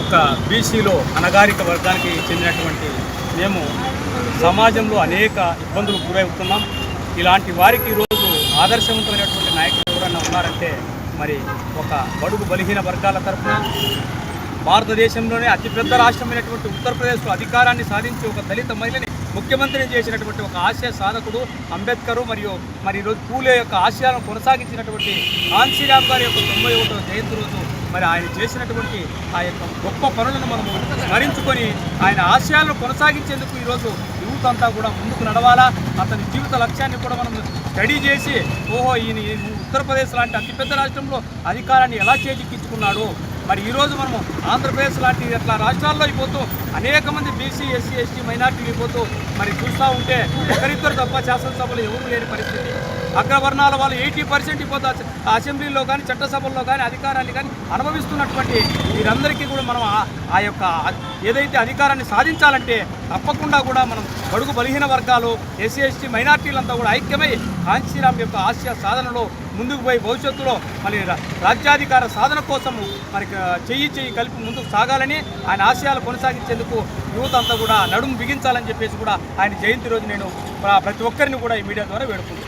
ఒక బీసీలో అనగారిక వర్గానికి చెందినటువంటి మేము సమాజంలో అనేక ఇబ్బందులు గురవుతున్నాం. ఇలాంటి వారికి ఈరోజు ఆదర్శవంతమైనటువంటి నాయకులు ఎవరైనా ఉన్నారంటే మరి ఒక బడుగు బలహీన వర్గాల తరఫున భారతదేశంలోనే అతిపెద్ద రాష్ట్రమైనటువంటి ఉత్తరప్రదేశ్లో అధికారాన్ని సాధించి ఒక దళిత మహిళని ముఖ్యమంత్రిని చేసినటువంటి ఒక ఆశయ సాధకుడు అంబేద్కర్ మరియు మరి ఈరోజు పూలే యొక్క ఆశయాలను కొనసాగించినటువంటి కాన్సీరామ్ గారి యొక్క తొంభై ఒకటో జయంతి రోజు మరి ఆయన చేసినటువంటి ఆ యొక్క గొప్ప పనులను మనము స్మరించుకొని ఆయన ఆశయాలను కొనసాగించేందుకు ఈరోజు యూత్ అంతా కూడా ముందుకు నడవాలా? అతని జీవిత లక్ష్యాన్ని కూడా మనం స్టడీ చేసి ఓహో ఈయన ఉత్తరప్రదేశ్ లాంటి అతిపెద్ద రాష్ట్రంలో అధికారాన్ని ఎలా చేజిక్కించుకున్నాడు? మరి ఈరోజు మనము ఆంధ్రప్రదేశ్ లాంటి అట్లా రాష్ట్రాల్లో అయిపోతూ అనేక మంది బీసీ ఎస్సీ ఎస్టీ మైనార్టీలు అయిపోతూ మరి చూస్తూ ఉంటే ఒకరిద్దరు తప్ప శాసనసభలో ఎవరు లేని పరిస్థితి. అగ్రవర్ణాల వాళ్ళు ఎయిటీ పర్సెంట్ ఇప్పుడు అసెంబ్లీలో కానీ చట్టసభల్లో కానీ అధికారాన్ని కానీ అనుభవిస్తున్నటువంటి వీరందరికీ కూడా మనం ఆ- యొక్క ఏదైతే అధికారాన్ని సాధించాలంటే తప్పకుండా కూడా మనం బడుగు బలహీన వర్గాలు ఎస్సీ ఎస్టీ మైనార్టీలంతా కూడా ఐక్యమై కాంచీరామ్ యొక్క ఆశయ సాధనలో ముందుకు పోయి భవిష్యత్తులో మరి రాజ్యాధికార సాధన కోసం మనకి చెయ్యి చెయ్యి కలిపి ముందుకు సాగాలని ఆయన ఆశయాలు కొనసాగించేందుకు యువత అంతా కూడా నడుము బిగించాలని చెప్పేసి కూడా ఆయన జయంతి రోజు నేను ప్రతి ఒక్కరిని కూడా ఈ మీడియా ద్వారా వేడుకుంటున్నాను.